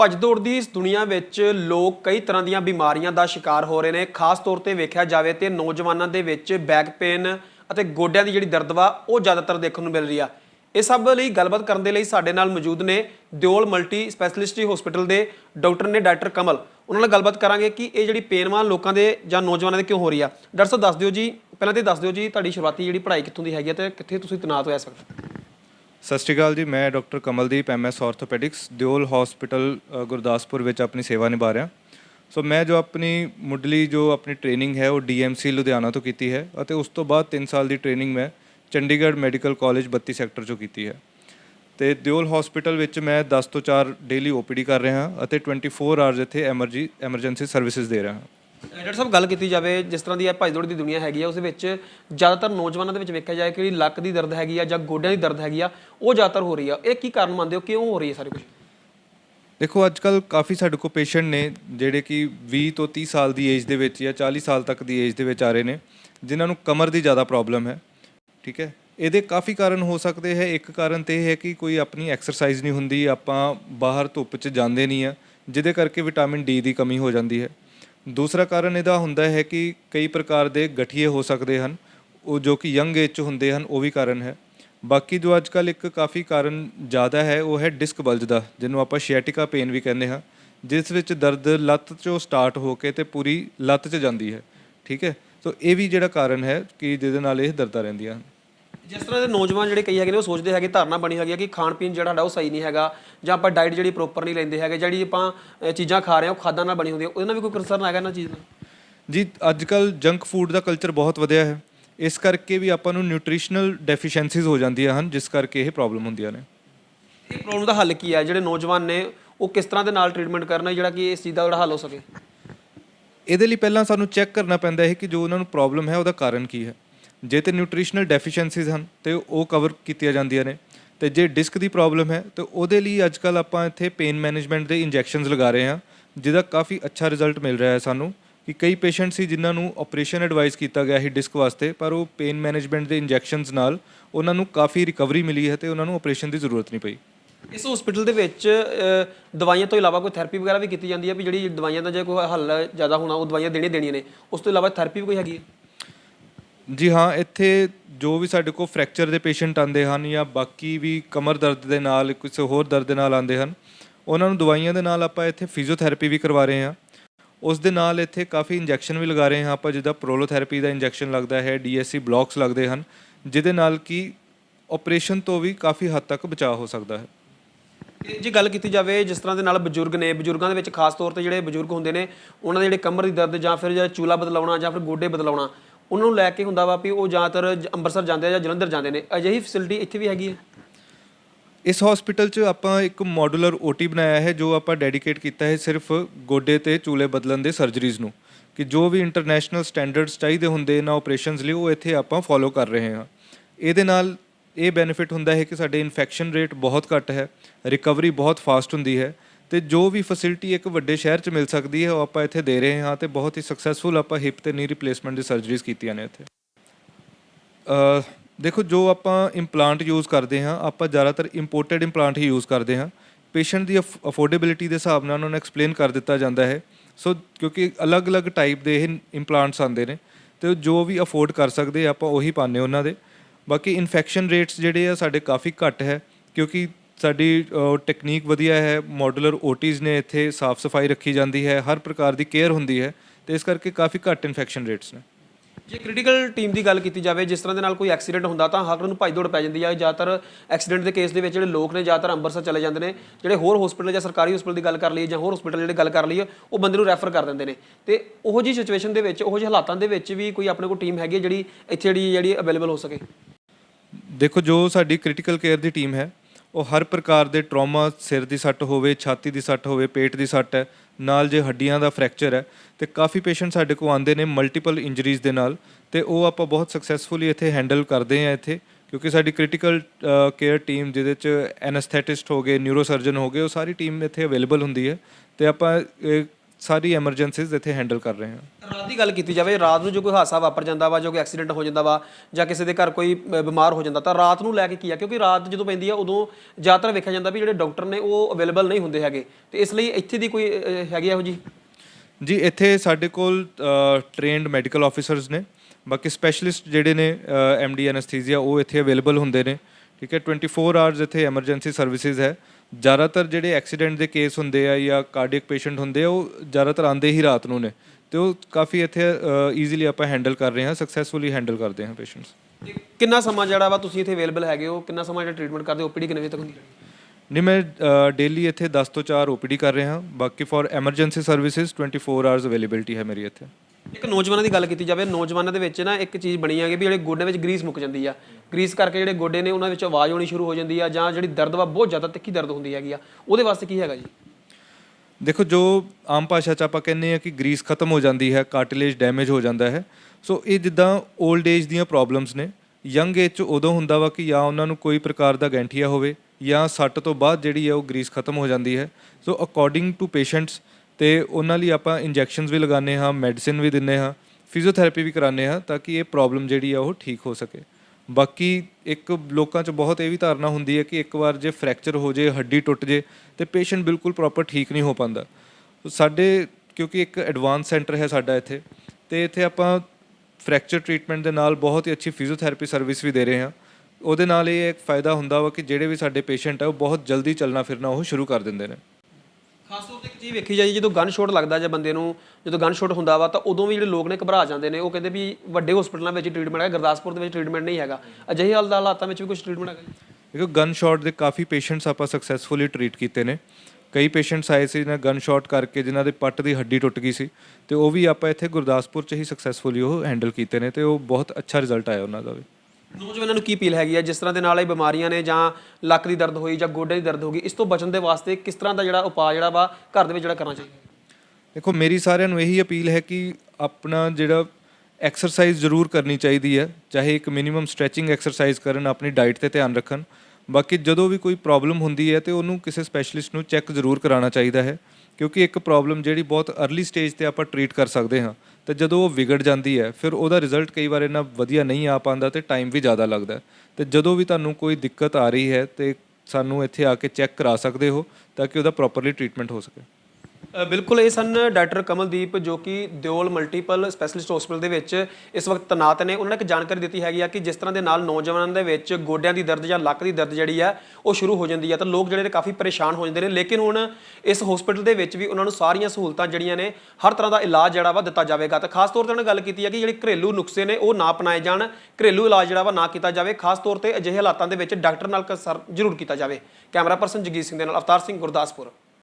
ਭੱਜ ਦੌੜ ਦੀ ਇਸ ਦੁਨੀਆ ਵਿੱਚ ਲੋਕ ਕਈ ਤਰ੍ਹਾਂ ਦੀਆਂ ਬਿਮਾਰੀਆਂ ਦਾ ਸ਼ਿਕਾਰ ਹੋ ਰਹੇ ਨੇ। ਖਾਸ ਤੌਰ ਤੇ ਵੇਖਿਆ ਜਾਵੇ ਤੇ ਨੌਜਵਾਨਾਂ ਦੇ ਵਿੱਚ ਬੈਕ ਪੇਨ ਅਤੇ ਗੋਡਿਆਂ ਦੀ ਜਿਹੜੀ ਦਰਦ ਵਾ, ਉਹ ਜ਼ਿਆਦਾਤਰ ਦੇਖਣ ਨੂੰ ਮਿਲ ਰਹੀ ਆ। ਇਹ ਸਭ ਲਈ ਗੱਲਬਾਤ ਕਰਨ ਦੇ ਲਈ ਸਾਡੇ ਨਾਲ ਮੌਜੂਦ ਨੇ ਦਿਓਲ ਮਲਟੀ ਸਪੈਸ਼ਲਿਸਟੀ ਹਸਪੀਟਲ ਦੇ ਡਾਕਟਰ ਨੇ ਡਾਕਟਰ ਕਮਲ। ਉਹਨਾਂ ਨਾਲ ਗੱਲਬਾਤ ਕਰਾਂਗੇ ਕਿ ਇਹ ਜਿਹੜੀ ਪੇਨ ਵਾ, ਲੋਕਾਂ ਦੇ ਜਾਂ ਨੌਜਵਾਨਾਂ ਦੇ ਕਿਉਂ ਹੋ ਰਹੀ ਆ। ਡਾਕਟਰ ਸਾਹਿਬ, ਦੱਸ ਦਿਓ ਜੀ, ਪਹਿਲਾਂ ਤੇ ਦੱਸ ਦਿਓ ਜੀ, ਤੁਹਾਡੀ ਸ਼ੁਰੂਆਤੀ ਜਿਹੜੀ ਪੜ੍ਹਾਈ ਕਿੱਥੋਂ ਦੀ ਹੈਗੀ ਆ ਤੇ ਕਿੱਥੇ ਤੁਸੀਂ ਤੈਨਾਤ ਹੋਇਆ ਇਸ ਵਕਤ? ਸਤਿ ਸ਼੍ਰੀ ਅਕਾਲ ਜੀ, ਮੈਂ doctor Kamaldeep MS orthopaedics Deol hospital Gurdaspur ਵਿੱਚ ਆਪਣੀ ਸੇਵਾ ਨਿਭਾ ਰਿਹਾ। ਸੋ ਮੈਂ ਜੋ ਆਪਣੀ ਮੁੱਢਲੀ ਜੋ ਆਪਣੀ ਟ੍ਰੇਨਿੰਗ ਹੈ, ਉਹ ਡੀਐਮਸੀ ਲੁਧਿਆਣਾ ਤੋਂ ਕੀਤੀ ਹੈ ਅਤੇ ਉਸ ਤੋਂ ਬਾਅਦ 3 ਸਾਲ ਦੀ ਟ੍ਰੇਨਿੰਗ ਮੈਂ ਚੰਡੀਗੜ੍ਹ ਮੈਡੀਕਲ ਕਾਲਜ 32 ਸੈਕਟਰ ਚੋਂ ਕੀਤੀ ਹੈ। ਤੇ ਦਿਓਲ ਹਸਪੀਟਲ ਵਿੱਚ ਮੈਂ 10 ਤੋਂ 4 ਡੇਲੀ ਓਪੀਡੀ ਕਰ ਰਿਹਾ ਹਾਂ ਅਤੇ 24 ਆਵਰਸ ਇੱਥੇ ਐਮਰਜੀ ਐਮਰਜੈਂਸੀ ਸਰਵਿਸਿਜ਼ ਦੇ ਰਿਹਾ ਹਾਂ। ਡਾਕਟਰ ਸਾਹਿਬ, ਗੱਲ ਕੀਤੀ ਜਾਵੇ, ਜਿਸ ਤਰ੍ਹਾਂ ਦੀ ਇਹ ਭੱਜ ਦੌੜ ਦੀ ਦੁਨੀਆ ਹੈਗੀ ਆ, ਉਸ ਵਿੱਚ ਜ਼ਿਆਦਾਤਰ ਨੌਜਵਾਨਾਂ ਦੇ ਵਿੱਚ ਵੇਖਿਆ ਜਾਏ ਕਿ ਲੱਕ ਦੀ ਦਰਦ ਹੈਗੀ ਆ ਜਾਂ ਗੋਡਿਆਂ ਦੀ ਦਰਦ ਹੈਗੀ ਆ, ਉਹ ਜ਼ਿਆਦਾਤਰ ਹੋ ਰਹੀ ਆ। ਇਹ ਕੀ ਕਾਰਨ ਮੰਨਦੇ ਹੋ? ਕਿਉਂ ਹੋ ਰਹੀ ਹੈ ਸਾਰੇ ਕੁਝ ਦੇਖੋ ਅੱਜ ਕੱਲ ਕਾਫੀ ਸਾਡੇ ਕੋਲ ਪੇਸ਼ੈਂਟ ਨੇ, ਜਿਹੜੇ ਕਿ 20 ਤੋਂ 30 ਸਾਲ ਦੀ ਏਜ ਦੇ ਵਿੱਚ ਜਾਂ 40 ਸਾਲ ਤੱਕ ਦੀ ਏਜ ਦੇ ਵਿੱਚ ਆ ਰਹੇ ਨੇ, ਜਿਨ੍ਹਾਂ ਨੂੰ ਕਮਰ ਦੀ ਜ਼ਿਆਦਾ ਪ੍ਰੋਬਲਮ ਹੈ। ਠੀਕ ਹੈ? ਇਹਦੇ ਕਾਫੀ ਕਾਰਨ ਹੋ ਸਕਦੇ ਹੈ। ਇੱਕ ਕਾਰਨ ਤੇ ਇਹ ਹੈ ਕਿ ਕੋਈ ਆਪਣੀ ਐਕਸਰਸਾਈਜ਼ ਨਹੀਂ ਹੁੰਦੀ, ਆਪਾਂ ਬਾਹਰ ਧੁੱਪ 'ਚ ਜਾਂਦੇ ਨਹੀਂ ਆ, ਜਿਹਦੇ ਕਰਕੇ ਵਿਟਾਮਿਨ ਡੀ ਦੀ ਕਮੀ ਹੋ ਜਾਂਦੀ ਹੈ। ਦੂਸਰਾ ਕਾਰਨ ਇਹਦਾ ਹੁੰਦਾ ਹੈ ਕਿ ਕਈ ਪ੍ਰਕਾਰ ਦੇ ਗਠੀਏ ਹੋ ਸਕਦੇ ਹਨ, ਉਹ ਜੋ ਕਿ ਯੰਗ ਏਜ 'ਚ ਹੁੰਦੇ ਹਨ, ਉਹ ਵੀ ਕਾਰਨ ਹੈ। ਬਾਕੀ ਜੋ ਅੱਜ ਕੱਲ ਇੱਕ ਕਾਫੀ ਕਾਰਨ ਜ਼ਿਆਦਾ ਹੈ, ਉਹ ਹੈ ਡਿਸਕ ਬਲਜ ਦਾ, ਜਿਹਨੂੰ ਆਪਾਂ ਸ਼ਿਆਟਿਕਾ ਪੇਨ ਵੀ ਕਹਿੰਦੇ ਹਾਂ, ਜਿਸ ਵਿੱਚ ਦਰਦ ਲੱਤ 'ਚੋਂ ਸਟਾਰਟ ਹੋ ਕੇ ਤੇ ਪੂਰੀ ਲੱਤ 'ਚ ਜਾਂਦੀ ਹੈ, ਠੀਕ ਹੈ? ਸੋ ਇਹ ਵੀ ਜਿਹੜਾ ਕਾਰਨ ਹੈ ਕਿ ਜਿਹਦੇ ਨਾਲ ਇਹ ਦਰਦਾਂ ਰਹਿੰਦੀਆਂ ਹਨ। ਜਿਸ ਤਰ੍ਹਾਂ ਦੇ ਨੌਜਵਾਨ ਜਿਹੜੇ ਕਈ ਹੈਗੇ ਨੇ ਉਹ ਸੋਚਦੇ ਹੈਗੇ ਧਾਰਨਾ ਬਣੀ ਹੈਗੀ ਆ ਕਿ ਖਾਣ ਪੀਣ ਜਿਹੜਾ ਸਾਡਾ ਉਹ ਸਹੀ ਨਹੀਂ ਹੈਗਾ ਜਾਂ ਆਪਾਂ ਡਾਈਟ ਜਿਹੜੀ ਪ੍ਰੋਪਰ ਨਹੀਂ ਲੈਂਦੇ ਹੈਗੇ ਜਿਹੜੀ ਆਪਾਂ ਅ, ਚੀਜ਼ਾਂ ਖਾ ਰਹੇ ਹਾਂ ਉਹ ਖਾਦਾਂ ਨਾਲ ਬਣੀ ਹੁੰਦੀ ਹੈ। ਉਹਦੇ ਨਾਲ ਵੀ ਕੋਈ ਕੰਸਰਨ ਹੈਗਾ ਇਹਨਾਂ ਚੀਜ਼ ਨਾਲ? ਜੀ ਅੱਜ ਕੱਲ ਜੰਕ ਫੂਡ ਦਾ ਕਲਚਰ ਬਹੁਤ ਵਧਿਆ ਹੈ। ਇਸ ਕਰਕੇ ਵੀ ਆਪਾਂ ਨੂੰ ਨਿਊਟ੍ਰੀਸ਼ਨਲ ਡੈਫੀਸ਼ੀਐਂਸੀਜ਼ ਹੋ ਜਾਂਦੀਆਂ ਹਨ ਜਿਸ ਕਰਕੇ ਇਹ ਪ੍ਰੋਬਲਮ ਹੁੰਦੀਆਂ ਨੇ। ਇਹ ਪ੍ਰੋਬਲਮ ਦਾ ਹੱਲ ਕੀ ਹੈ? ਜਿਹੜੇ ਨੌਜਵਾਨ ਨੇ ਉਹ ਕਿਸ ਤਰ੍ਹਾਂ ਦੇ ਨਾਲ ਟ੍ਰੀਟਮੈਂਟ ਕਰਨਾ ਜਿਹੜਾ ਕਿ ਇਸ ਚੀਜ਼ ਦਾ ਜਿਹੜਾ ਹੱਲ ਹੋ ਸਕੇ? ਇਹਦੇ ਲਈ ਪਹਿਲਾਂ ਸਾਨੂੰ ਚੈੱਕ ਕਰਨਾ ਪੈਂਦਾ ਹੈ ਕਿ ਜੋ ਉਹਨਾਂ ਨੂੰ ਪ੍ਰੋਬਲਮ ਹੈ ਉਹਦਾ ਕਾਰਨ ਕੀ ਹੈ। ਜੇ ਤੇ ਨਿਊਟ੍ਰੀਸ਼ਨਲ ਡੈਫੀਸ਼ੀਐਂਸੀਜ਼ ਹਨ, ਤੇ ਉਹ ਕਵਰ ਕੀਤੀਆਂ ਜਾਂਦੀਆਂ ਨੇ। ਤੇ ਜੇ ਡਿਸਕ ਦੀ ਪ੍ਰੋਬਲਮ ਹੈ, ਤੇ ਉਹਦੇ ਲਈ ਅੱਜਕੱਲ ਆਪਾਂ ਇੱਥੇ ਪੇਨ ਮੈਨੇਜਮੈਂਟ ਦੇ ਇੰਜੈਕਸ਼ਨਸ ਲਗਾ ਰਹੇ ਹਾਂ, ਜਿਹਦਾ ਕਾਫੀ ਅੱਛਾ ਰਿਜ਼ਲਟ ਮਿਲ ਰਿਹਾ ਹੈ ਸਾਨੂੰ ਕਿ ਕਈ ਪੇਸ਼ੈਂਟ ਸੀ ਜਿਨ੍ਹਾਂ ਨੂੰ ਆਪਰੇਸ਼ਨ ਐਡਵਾਈਸ ਕੀਤਾ ਗਿਆ ਸੀ ਡਿਸਕ ਵਾਸਤੇ, ਪਰ ਉਹ ਪੇਨ ਮੈਨੇਜਮੈਂਟ ਦੇ ਇੰਜੈਕਸ਼ਨਸ ਨਾਲ ਉਹਨਾਂ ਨੂੰ ਕਾਫੀ ਰਿਕਵਰੀ ਮਿਲੀ ਹੈ ਤੇ ਉਹਨਾਂ ਨੂੰ ਆਪਰੇਸ਼ਨ ਦੀ ਜ਼ਰੂਰਤ ਨਹੀਂ ਪਈ। ਇਸ ਹਸਪੀਟਲ ਦੇ ਵਿੱਚ ਦਵਾਈਆਂ ਤੋਂ ਇਲਾਵਾ ਕੋਈ ਥੈਰੇਪੀ ਵਗੈਰਾ ਵੀ ਕੀਤੀ ਜਾਂਦੀ ਹੈ ਵੀ ਜਿਹੜੀ ਦਵਾਈਆਂ ਦਾ ਜੇ ਕੋਈ ਹੱਲ ਜ਼ਿਆਦਾ ਹੋਣਾ, ਉਹ ਦਵਾਈਆਂ ਦੇਣੀਆਂ ਦੇਣੀਆਂ ਨੇ, ਉਸ ਤੋਂ ਇਲਾਵਾ ਥੈਰੇਪੀ ਵੀ ਕੋਈ ਹੈਗੀ ਹੈ? ਜੀ ਹਾਂ, ਇੱਥੇ ਜੋ ਵੀ ਸਾਡੇ ਕੋਲ ਫ੍ਰੈਕਚਰ ਦੇ ਪੇਸ਼ੈਂਟ ਆਉਂਦੇ ਹਨ ਜਾਂ ਬਾਕੀ ਵੀ ਕਮਰ ਦਰਦ ਦੇ ਨਾਲ ਕਿਸੇ ਹੋਰ ਦਰਦ ਦੇ ਨਾਲ ਆਉਂਦੇ ਹਨ, ਉਹਨਾਂ ਨੂੰ ਦਵਾਈਆਂ ਦੇ ਨਾਲ ਆਪਾਂ ਇੱਥੇ ਫਿਜ਼ੀਓਥੈਰੇਪੀ ਵੀ ਕਰਵਾ ਰਹੇ ਹਾਂ। ਉਸ ਦੇ ਨਾਲ ਇੱਥੇ ਕਾਫੀ ਇੰਜੈਕਸ਼ਨ ਵੀ ਲਗਾ ਰਹੇ ਹਾਂ ਆਪਾਂ, ਜਿੱਦਾਂ ਪ੍ਰੋਲੋਥੈਰੇਪੀ ਦਾ ਇੰਜੈਕਸ਼ਨ ਲੱਗਦਾ ਹੈ ਡੀਐਸਸੀ ਬਲੌਕਸ ਲੱਗਦੇ ਹਨ, ਜਿਹਦੇ ਨਾਲ ਕਿ ਆਪਰੇਸ਼ਨ ਤੋਂ ਵੀ ਕਾਫੀ ਹੱਦ ਤੱਕ ਬਚਾਅ ਹੋ ਸਕਦਾ ਹੈ। ਜੇ ਗੱਲ ਕੀਤੀ ਜਾਵੇ, ਜਿਸ ਤਰ੍ਹਾਂ ਦੇ ਨਾਲ ਬਜ਼ੁਰਗ ਨੇ, ਬਜ਼ੁਰਗਾਂ ਦੇ ਵਿੱਚ ਖਾਸ ਤੌਰ ਤੇ ਜਿਹੜੇ ਬਜ਼ੁਰਗ ਹੁੰਦੇ ਨੇ, ਉਹਨਾਂ ਦੇ ਜਿਹੜੇ ਕਮਰ ਦੀ ਦਰਦ ਜਾਂ ਫਿਰ ਜਿਹੜਾ ਚੂਲਾ ਬਦਲਾਉਣਾ ਜਾਂ ਫਿਰ ਗੋਡੇ ਬਦਲਾਉਣਾ ਉਹਨਾਂ ਨੂੰ ਲੈ ਕੇ ਹੁੰਦਾ ਵਾ ਵੀ ਉਹ ਜ਼ਿਆਦਾਤਰ ਜ- ਅੰਮ੍ਰਿਤਸਰ ਜਾਂਦੇ ਆ ਜਾਂ ਜਲੰਧਰ ਜਾਂਦੇ ਨੇ। ਅਜਿਹੀ ਫੈਸਿਲਿਟੀ ਇੱਥੇ ਵੀ ਹੈਗੀ ਹੈ ਇਸ ਹਸਪੀਟਲ 'ਚ ਆਪਾਂ ਇੱਕ ਮੋਡੂਲਰ ਓਟੀ ਬਣਾਇਆ ਹੈ, ਜੋ ਆਪਾਂ ਡੈਡੀਕੇਟ ਕੀਤਾ ਹੈ ਸਿਰਫ ਗੋਡੇ ਤੇ ਚੂਲੇ ਬਦਲਣ ਦੇ ਸਰਜਰੀਜ਼ ਨੂੰ। ਕਿ ਜੋ ਵੀ ਇੰਟਰਨੈਸ਼ਨਲ ਸਟੈਂਡਰਡਸ ਚਾਹੀਦੇ ਹੁੰਦੇ ਇਹਨਾਂ ਆਪਰੇਸ਼ਨਸ ਲਈ, ਉਹ ਇੱਥੇ ਆਪਾਂ ਫੋਲੋ ਕਰ ਰਹੇ ਹਾਂ। ਇਹਦੇ ਨਾਲ ਇਹ ਬੈਨੀਫਿਟ ਹੁੰਦਾ ਹੈ ਕਿ ਸਾਡੇ ਇਨਫੈਕਸ਼ਨ ਰੇਟ ਬਹੁਤ ਘੱਟ ਹੈ ਰਿਕਵਰੀ ਬਹੁਤ ਫਾਸਟ ਹੁੰਦੀ ਹੈ। ਤੇ ਜੋ ਵੀ ਫੈਸਿਲਿਟੀ ਇੱਕ ਵੱਡੇ ਸ਼ਹਿਰ 'ਚ ਮਿਲ ਸਕਦੀ ਹੈ ਉਹ ਆਪਾਂ ਇੱਥੇ ਦੇ ਰਹੇ ਹਾਂ ਤੇ ਬਹੁਤ ਹੀ ਸਕਸੈਸਫੁਲ ਆਪਾਂ ਹਿਪ ਤੇ ਨੀ ਰਿਪਲੇਸਮੈਂਟ ਦੀ ਸਰਜਰੀਜ਼ ਕੀਤੀਆਂ ਨੇ ਇੱਥੇ। ਅ, ਦੇਖੋ ਜੋ ਆਪਾਂ ਇੰਪਲਾਂਟ ਯੂਜ਼ ਕਰਦੇ ਹਾਂ ਆਪਾਂ ਜ਼ਿਆਦਾਤਰ ਇੰਪੋਰਟਡ ਇੰਪਲਾਂਟ ਹੀ ਯੂਜ਼ ਕਰਦੇ ਹਾਂ। ਪੇਸ਼ੈਂਟ ਦੀ ਅਫੋਰਡੇਬਿਲਿਟੀ ਦੇ ਹਿਸਾਬ ਨਾਲ ਉਹਨਾਂ ਨੂੰ ਐਕਸਪਲੇਨ ਕਰ ਦਿੱਤਾ ਜਾਂਦਾ ਹੈ। ਸੋ ਕਿਉਂਕਿ ਅਲੱਗ-ਅਲੱਗ ਟਾਈਪ ਦੇ ਇਹ ਇੰਪਲਾਂਟਸ ਆਉਂਦੇ ਨੇ ਤੇ ਜੋ ਵੀ ਅਫੋਰਡ ਕਰ ਸਕਦੇ ਆਪਾਂ ਉਹੀ ਪਾਉਂਦੇ ਉਹਨਾਂ ਦੇ। ਬਾਕੀ ਇਨਫੈਕਸ਼ਨ ਰੇਟਸ ਜਿਹੜੇ ਆ ਸਾਡੇ ਕਾਫੀ ਘੱਟ ਹੈ ਕਿਉਂਕਿ ਸਾਡੀ ਟੈਕਨੀਕ ਵਧੀਆ ਹੈ ਮਾਡੂਲਰ ਓਟੀਜ਼ ਨੇ ਇੱਥੇ ਸਾਫ਼ ਸਫ਼ਾਈ ਰੱਖੀ ਜਾਂਦੀ ਹੈ ਹਰ ਪ੍ਰਕਾਰ ਦੀ ਕੇਅਰ ਹੁੰਦੀ ਹੈ ਤੇ ਇਸ ਕਰਕੇ ਕਾਫੀ ਘੱਟ ਇਨਫੈਕਸ਼ਨ ਰੇਟਸ ਨੇ। ਜੇ ਕ੍ਰਿਟੀਕਲ ਟੀਮ ਦੀ ਗੱਲ ਕੀਤੀ ਜਾਵੇ ਜਿਸ ਤਰ੍ਹਾਂ ਦੇ ਨਾਲ ਕੋਈ ਐਕਸੀਡੈਂਟ ਹੁੰਦਾ ਤਾਂ ਹਰ ਨੂੰ ਭੱਜ ਦੌੜ ਪੈ ਜਾਂਦੀ ਹੈ ਜ਼ਿਆਦਾਤਰ ਐਕਸੀਡੈਂਟ ਦੇ ਕੇਸ ਦੇ ਵਿੱਚ ਜਿਹੜੇ ਲੋਕ ਨੇ ਜ਼ਿਆਦਾਤਰ ਅੰਮ੍ਰਿਤਸਰ ਚਲੇ ਜਾਂਦੇ ਨੇ ਜਿਹੜੇ ਹੋਰ ਹਸਪੀਟਲ ਜਾਂ ਸਰਕਾਰੀ ਹਸਪੀਟਲ ਦੀ ਗੱਲ ਕਰ ਲਈਏ ਜਾਂ ਹੋਰ ਹਸਪੀਟਲ ਜਿਹੜੇ ਗੱਲ ਕਰ ਲਈਏ ਉਹ ਬੰਦੇ ਨੂੰ ਰੈਫਰ ਕਰ ਦਿੰਦੇ ਨੇ। ਤੇ ਉਹੋ ਜੀ ਸਿਚੁਏਸ਼ਨ ਦੇ ਵਿੱਚ ਉਹੋ ਜਿਹੇ ਹਾਲਾਤਾਂ ਦੇ ਵਿੱਚ ਵੀ ਕੋਈ ਆਪਣੇ ਕੋਲ ਟੀਮ ਹੈਗੀ ਹੈ ਜਿਹੜੀ ਇੱਥੇ ਜਿਹੜੀ ਜਿਹੜੀ ਅਵੇਲੇਬਲ ਹੋ ਸਕੇ? ਦੇਖੋ ਜੋ ਸਾਡੀ ਕ੍ਰਿਟੀਕਲ ਕੇਅਰ ਦੀ ਟੀਮ ਹੈ ਉਹ ਹਰ ਪ੍ਰਕਾਰ ਦੇ ਟਰੋਮਾ, ਸਿਰ ਦੀ ਸੱਟ ਹੋਵੇ, ਛਾਤੀ ਦੀ ਸੱਟ ਹੋਵੇ, ਪੇਟ ਦੀ ਸੱਟ ਹੈ, ਨਾਲ ਜੇ ਹੱਡੀਆਂ ਦਾ ਫ੍ਰੈਕਚਰ ਹੈ, ਤੇ ਕਾਫੀ ਪੇਸ਼ੈਂਟ ਸਾਡੇ ਕੋਲ ਆਉਂਦੇ ਨੇ ਮਲਟੀਪਲ ਇੰਜਰੀਜ਼ ਦੇ ਨਾਲ, ਤੇ ਉਹ ਆਪਾਂ ਬਹੁਤ ਸਕਸੈਸਫੁਲੀ ਇੱਥੇ ਹੈਂਡਲ ਕਰਦੇ ਆ ਇੱਥੇ, ਕਿਉਂਕਿ ਸਾਡੀ ਕ੍ਰਿਟੀਕਲ ਕੇਅਰ ਟੀਮ ਜਿਹਦੇ ਚ ਐਨਸਥੈਟਿਸਟ ਹੋ ਗਏ ਨਿਊਰੋ ਸਰਜਨ ਹੋ ਗਏ, ਉਹ ਸਾਰੀ ਟੀਮ ਇੱਥੇ ਅਵੇਲੇਬਲ ਹੁੰਦੀ ਹੈ, ਤੇ ਆਪਾਂ, ਇਹ ਸਾਰੀ ਐਮਰਜੈਂਸੀਜ਼ ਇੱਥੇ ਹੈਂਡਲ ਕਰ ਰਹੇ ਹਾਂ। ਰਾਤ ਦੀ ਗੱਲ ਕੀਤੀ ਜਾਵੇ ਰਾਤ ਨੂੰ ਜੋ ਕੋਈ ਹਾਦਸਾ ਵਾਪਰ ਜਾਂਦਾ ਵਾ ਜੋ ਕੋਈ ਐਕਸੀਡੈਂਟ ਹੋ ਜਾਂਦਾ ਵਾ ਜਾਂ ਕਿਸੇ ਦੇ ਘਰ ਕੋਈ ਬਿਮਾਰ ਹੋ ਜਾਂਦਾ ਤਾਂ ਰਾਤ ਨੂੰ ਲੈ ਕੇ ਕੀ ਆ? ਕਿਉਂਕਿ ਰਾਤ ਜਦੋਂ ਪੈਂਦੀ ਆ ਉਦੋਂ ਜ਼ਿਆਦਾਤਰ ਵੇਖਿਆ ਜਾਂਦਾ ਵੀ ਜਿਹੜੇ ਡਾਕਟਰ ਨੇ ਉਹ ਅਵੇਲੇਬਲ ਨਹੀਂ ਹੁੰਦੇ ਹੈਗੇ। ਤੇ ਇਸ ਲਈ ਇੱਥੇ ਦੀ ਕੋਈ ਹੈਗੀ ਇਹੋ ਜੀ ਜੀ ਇੱਥੇ ਸਾਡੇ ਕੋਲ ਟ੍ਰੇਨਡ ਮੈਡੀਕਲ ਆਫੀਸਰਸ ਨੇ। ਬਾਕੀ ਸਪੈਸ਼ਲਿਸਟ ਜਿਹੜੇ ਨੇ ਐਮਡੀ ਐਨਸਥੀਸੀਆ ਉਹ ਇੱਥੇ ਅਵੇਲੇਬਲ ਹੁੰਦੇ ਨੇ। ਠੀਕ ਹੈ 24 ਆਵਰਸ ਇੱਥੇ ਐਮਰਜੈਂਸੀ ਸਰਵਿਸਿਜ਼ ਹੈ। ਜ਼ਿਆਦਾਤਰ ਜਿਹੜੇ ਐਕਸੀਡੈਂਟ ਦੇ ਕੇਸ ਹੁੰਦੇ ਆ ਜਾਂ ਕਾਰਡੀਅਕ ਪੇਸ਼ੈਂਟ ਹੁੰਦੇ ਆ ਉਹ ਜ਼ਿਆਦਾਤਰ ਆਉਂਦੇ ਹੀ ਰਾਤ ਨੂੰ ਨੇ। ਤੇ ਉਹ ਕਾਫੀ ਇੱਥੇ ਈਜ਼ੀਲੀ ਆਪਾਂ ਹੈਂਡਲ ਕਰ ਰਹੇ ਹਾਂ ਸਕਸੈਸਫੁਲੀ ਹੈਂਡਲ ਕਰਦੇ ਹਾਂ ਪੇਸ਼ੈਂਟਸ ਕਿੰਨਾ ਸਮਾਂ ਜਿਹੜਾ ਵਾ ਤੁਸੀਂ ਇੱਥੇ ਅਵੇਲੇਬਲ ਹੈਗੇ ਹੋ? ਕਿੰਨਾ ਸਮਾਂ ਜਿਹੜਾ ਟ੍ਰੀਟਮੈਂਟ ਕਰਦੇ ਹੋ? ਓਪੀਡੀ ਕਿੰਨੇ ਵਜੇ ਤੱਕ ਹੁੰਦੀ ਹੈ? ਨਹੀਂ ਮੈਂ ਡੇਲੀ ਇੱਥੇ 10 ਤੋਂ 4 ਓਪੀਡੀ ਕਰ ਰਿਹਾ ਹਾਂ। ਬਾਕੀ for emergency services 24 hours availability ਹੈ ਮੇਰੀ ਇੱਥੇ। ਇੱਕ ਨੌਜਵਾਨਾਂ ਦੀ ਗੱਲ ਕੀਤੀ ਜਾਵੇ ਨੌਜਵਾਨਾਂ ਦੇ ਵਿੱਚ ਨਾ ਇੱਕ ਚੀਜ਼ ਬਣੀ ਹੈਗੀ ਵੀ ਜਿਹੜੇ ਗੋਡੇ ਵਿੱਚ ਗਰੀਸ ਮੁੱਕ ਜਾਂਦੀ ਆ। ਗਰੀਸ ਕਰਕੇ ਜਿਹੜੇ ਗੋਡੇ ਨੇ ਉਹਨਾਂ ਵਿੱਚ ਆਵਾਜ਼ ਆਉਣੀ ਸ਼ੁਰੂ ਹੋ ਜਾਂਦੀ ਆ ਜਾਂ ਜਿਹੜੀ ਦਰਦ ਵਾ ਬਹੁਤ ਜ਼ਿਆਦਾ ਤਿੱਖੀ ਦਰਦ ਹੁੰਦੀ ਹੈਗੀ ਆ। ਉਹਦੇ ਵਾਸਤੇ ਕੀ ਹੈਗਾ ਜੀ? ਦੇਖੋ, ਜੋ ਆਮ ਭਾਸ਼ਾ ਚ ਆਪਾਂ ਕਹਿੰਦੇ ਆ ਕਿ ਗਰੀਸ ਖਤਮ ਹੋ ਜਾਂਦੀ ਹੈ, ਕਾਰਟਿਲੇਜ ਡੈਮੇਜ ਹੋ ਜਾਂਦਾ ਹੈ। ਸੋ ਇਹ ਜਿੱਦਾਂ 올ਡ ਏਜ ਦੀਆਂ ਪ੍ਰੋਬਲਮਸ ਨੇ, ਯੰਗ ਏਜ ਚ ਉਦੋਂ ਹੁੰਦਾ ਵਾ ਕਿ ਜਾਂ ਉਹਨਾਂ ਨੂੰ ਕੋਈ ਪ੍ਰਕਾਰ ਦਾ ਗੈਂਠੀਆ ਹੋਵੇ ਜਾਂ ਸੱਟ ਤੋਂ ਬਾਅਦ ਜਿਹੜੀ ਹੈ ਉਹ ਗਰੀਸ ਖਤਮ ਹੋ ਜਾਂਦੀ ਹੈ। ਸੋ ਅਕੋਰਡਿੰਗ ਟੂ ਪੇਸ਼ੈਂਟਸ ਤੇ ਉਹਨਾਂ ਲਈ ਆਪਾਂ ਇੰਜੈਕਸ਼ਨਸ ਵੀ ਲਗਾਉਂਦੇ ਹਾਂ ਮੈਡੀਸਿਨ ਵੀ ਦਿੰਦੇ ਹਾਂ ਫਿਜ਼ੀਓਥੈਰੇਪੀ ਵੀ ਕਰਾਉਂਦੇ ਹਾਂ ਤਾਂ ਕਿ ਇਹ ਪ੍ਰੋਬਲਮ ਜਿਹੜੀ ਆ ਉਹ ਠੀਕ ਹੋ ਸਕੇ। ਬਾਕੀ ਇੱਕ ਲੋਕਾਂ 'ਚ ਬਹੁਤ ਇਹ ਵੀ ਧਾਰਨਾ ਹੁੰਦੀ ਹੈ ਕਿ ਇੱਕ ਵਾਰ ਜੇ ਫ੍ਰੈਕਚਰ ਹੋ ਜੇ, ਹੱਡੀ ਟੁੱਟ ਜੇ, ਤੇ ਪੇਸ਼ੈਂਟ ਬਿਲਕੁਲ ਪ੍ਰੋਪਰ ਠੀਕ ਨਹੀਂ ਹੋ ਪਾਉਂਦਾ। ਸਾਡੇ, ਕਿਉਂਕਿ ਇੱਕ ਐਡਵਾਂਸ ਸੈਂਟਰ ਹੈ ਸਾਡਾ ਇੱਥੇ, ਤੇ ਇੱਥੇ ਆਪਾਂ ਫ੍ਰੈਕਚਰ ਟ੍ਰੀਟਮੈਂਟ ਦੇ ਨਾਲ ਬਹੁਤ ਹੀ ਅੱਛੀ ਫਿਜ਼ੀਓਥੈਰੇਪੀ ਸਰਵਿਸ ਵੀ ਦੇ ਰਹੇ ਹਾਂ। ਉਹਦੇ ਨਾਲ ਇਹ ਇੱਕ ਫਾਇਦਾ ਹੁੰਦਾ ਵਾ ਕਿ ਜਿਹੜੇ ਵੀ ਸਾਡੇ ਪੇਸ਼ੈਂਟ ਆ, ਉਹ ਬਹੁਤ ਜਲਦੀ ਚੱਲਣਾ ਫਿਰਨਾ ਉਹ ਸ਼ੁਰੂ ਕਰ ਦਿੰਦੇ ਨੇ। ਖਾਸ ਤੌਰ ਤੇ ਇੱਕ ਚੀਜ਼ ਵੇਖੀ ਜਾਈ ਜਦੋਂ ਗਨ ਸ਼ਾਟ ਲੱਗਦਾ ਜਾਂ ਬੰਦੇ ਨੂੰ, ਜਦੋਂ ਗਨ ਸ਼ਾਟ ਹੁੰਦਾ ਵਾ, ਤਾਂ ਉਦੋਂ ਵੀ ਜਿਹੜੇ ਲੋਕ ਨੇ ਘਬਰਾ ਜਾਂਦੇ ਨੇ। ਉਹ ਕਹਿੰਦੇ ਵੀ ਵੱਡੇ ਹਸਪੀਟਲਾਂ ਵਿੱਚ ਟ੍ਰੀਟਮੈਂਟ ਹੈ ਗੁਰਦਾਸਪੁਰ ਦੇ ਵਿੱਚ ਟ੍ਰੀਟਮੈਂਟ ਨਹੀਂ ਹੈਗਾ। ਅਜਿਹੇ ਹਾਲ ਹਾਲਾਤਾਂ ਵਿੱਚ ਵੀ ਕੁਝ ਟ੍ਰੀਟਮੈਂਟ ਹੈਗਾ ਦੇਖੋ ਗਨ ਸ਼ਾਟ ਦੇ ਕਾਫੀ ਪੇਸ਼ੈਂਟਸ ਆਪਾਂ ਸਕਸੈਸਫੁਲੀ ਟ੍ਰੀਟ ਕੀਤੇ ਨੇ। ਕਈ ਪੇਸ਼ੈਂਟਸ ਆਏ ਸੀ ਜਿਹਨਾਂ ਗਨ ਸ਼ਾਟ ਕਰਕੇ, ਜਿਨ੍ਹਾਂ ਦੇ ਪੱਟ ਦੀ ਹੱਡੀ ਟੁੱਟ ਗਈ ਸੀ। ਤੇ ਉਹ ਵੀ ਆਪਾਂ ਇੱਥੇ ਗੁਰਦਾਸਪੁਰ 'ਚ ਹੀ ਸਕਸੈਸਫੁਲੀ ਉਹ ਹੈਂਡਲ ਕੀਤੇ ਨੇ ਤੇ ਉਹ ਬਹੁਤ ਅੱਛਾ ਰਿਜ਼ਲਟ ਆਇਆ ਉਹਨਾਂ ਦਾ ਵੀ। ਨੌਜਵਾਨਾਂ ਨੂੰ ਕੀ ਅਪੀਲ ਹੈਗੀ ਹੈ ਜਿਸ ਤਰ੍ਹਾਂ ਦੇ ਨਾਲ ਇਹ ਬਿਮਾਰੀਆਂ ਨੇ ਜਾਂ ਲੱਕ ਦੀ ਦਰਦ ਹੋਈ ਜਾਂ ਗੋਡੇ ਦੀ ਦਰਦ ਹੋ ਗਈ, ਇਸ ਤੋਂ ਬਚਣ ਦੇ ਵਾਸਤੇ ਕਿਸ ਤਰ੍ਹਾਂ ਦਾ ਜਿਹੜਾ ਉਪਾਅ ਜਿਹੜਾ ਵਾ ਘਰ ਦੇ ਵਿੱਚ ਜਿਹੜਾ ਕਰਨਾ ਚਾਹੀਦਾ? ਦੇਖੋ, ਮੇਰੀ ਸਾਰਿਆਂ ਨੂੰ ਇਹੀ ਅਪੀਲ ਹੈ ਕਿ ਆਪਣਾ ਜਿਹੜਾ ਐਕਸਰਸਾਈਜ਼ ਜ਼ਰੂਰ ਕਰਨੀ ਚਾਹੀਦੀ ਹੈ। ਚਾਹੇ ਇੱਕ ਮਿਨੀਮਮ ਸਟ੍ਰੈਚਿੰਗ ਐਕਸਰਸਾਈਜ਼ ਕਰਨ, ਆਪਣੀ ਡਾਈਟ ਤੇ ਧਿਆਨ ਰੱਖਣ। ਬਾਕੀ ਜਦੋਂ ਵੀ ਕੋਈ ਪ੍ਰੋਬਲਮ ਹੁੰਦੀ ਹੈ ਤੇ ਉਹਨੂੰ ਕਿਸੇ ਸਪੈਸ਼ਲਿਸਟ ਨੂੰ ਚੈੱਕ ਜ਼ਰੂਰ ਕਰਾਉਣਾ ਚਾਹੀਦਾ ਹੈ। ਕਿਉਂਕਿ ਇੱਕ ਪ੍ਰੋਬਲਮ ਜਿਹੜੀ ਬਹੁਤ ਅਰਲੀ ਸਟੇਜ ਤੇ ਆਪਾਂ ਟਰੀਟ ਕਰ ਸਕਦੇ ਹਾਂ। ਤੇ ਜਦੋਂ ਉਹ ਵਿਗੜ ਜਾਂਦੀ ਹੈ, ਫਿਰ ਉਹਦਾ ਰਿਜ਼ਲਟ ਕਈ ਵਾਰ ਇੰਨਾ ਵਧੀਆ ਨਹੀਂ ਆ ਪਾਉਂਦਾ ਤੇ ਟਾਈਮ ਵੀ ਜ਼ਿਆਦਾ ਲੱਗਦਾ ਹੈ। ਤੇ ਜਦੋਂ ਵੀ ਤੁਹਾਨੂੰ ਕੋਈ ਦਿੱਕਤ ਆ ਰਹੀ ਹੈ ਤੇ ਸਾਨੂੰ ਇੱਥੇ ਆ ਕੇ ਚੈੱਕ ਕਰਾ ਸਕਦੇ ਹੋ ਤਾਂ ਕਿ ਉਹਦਾ ਪ੍ਰੋਪਰਲੀ ਟ੍ਰੀਟਮੈਂਟ ਹੋ ਸਕੇ ਬਿਲਕੁਲ ਇਹ ਸਨ ਡਾਕਟਰ ਕਮਲਦੀਪ ਜੋ ਕਿ ਦਿਓਲ ਮਲਟੀਪਲ ਸਪੈਸ਼ਲਿਸਟ ਹਸਪੀਟਲ ਦੇ ਵਿੱਚ ਇਸ ਵਕਤ ਤਨਾਤ ਨੇ। ਉਹਨਾਂ ਨੇ ਇੱਕ ਜਾਣਕਾਰੀ ਦਿੱਤੀ ਹੈਗੀ ਆ ਕਿ ਜਿਸ ਤਰ੍ਹਾਂ ਦੇ ਨਾਲ ਨੌਜਵਾਨਾਂ ਦੇ ਵਿੱਚ ਗੋਡਿਆਂ ਦੀ ਦਰਦ ਜਾਂ ਲੱਕ ਦੀ ਦਰਦ ਜਿਹੜੀ ਆ, ਉਹ ਸ਼ੁਰੂ ਹੋ ਜਾਂਦੀ ਆ ਤਾਂ ਲੋਕ ਜਿਹੜੇ ਨੇ ਕਾਫੀ ਪਰੇਸ਼ਾਨ ਹੋ ਜਾਂਦੇ ਨੇ। ਲੇਕਿਨ ਹੁਣ ਇਸ ਹਸਪੀਟਲ ਦੇ ਵਿੱਚ ਵੀ ਉਹਨਾਂ ਨੂੰ ਸਾਰੀਆਂ ਸਹੂਲਤਾਂ ਜਿਹੜੀਆਂ ਨੇ, ਹਰ ਤਰ੍ਹਾਂ ਦਾ ਇਲਾਜ ਜਿਹੜਾ ਵਾ ਦਿੱਤਾ ਜਾਵੇਗਾ। ਤਾਂ ਖਾਸ ਤੌਰ ਤੇ ਉਹਨਾਂ ਨੇ ਗੱਲ ਕੀਤੀ ਹੈ ਕਿ ਜਿਹੜੇ ਘਰੇਲੂ ਨੁਸਖੇ ਨੇ, ਉਹ ਨਾ ਅਪਣਾਏ ਜਾਣ, ਘਰੇਲੂ ਇਲਾਜ ਜਿਹੜਾ ਵਾ ਨਾ ਕੀਤਾ ਜਾਵੇ। ਖਾਸ ਤੌਰ ਤੇ ਅਜਿਹੇ ਹਾਲਾਤਾਂ ਦੇ ਵਿੱਚ ਡਾਕਟਰ ਨਾਲ ਕੰਸਰ ਜ਼ਰੂਰ ਕੀਤਾ ਜਾਵੇ। ਕੈਮਰਾ ਪਰਸਨ ਜਗੀਰ ਸਿੰਘ ਦੇ ਨਾਲ ਅਵਤਾਰ ਸਿੰਘ ਗੁਰਦਾਸਪੁਰ।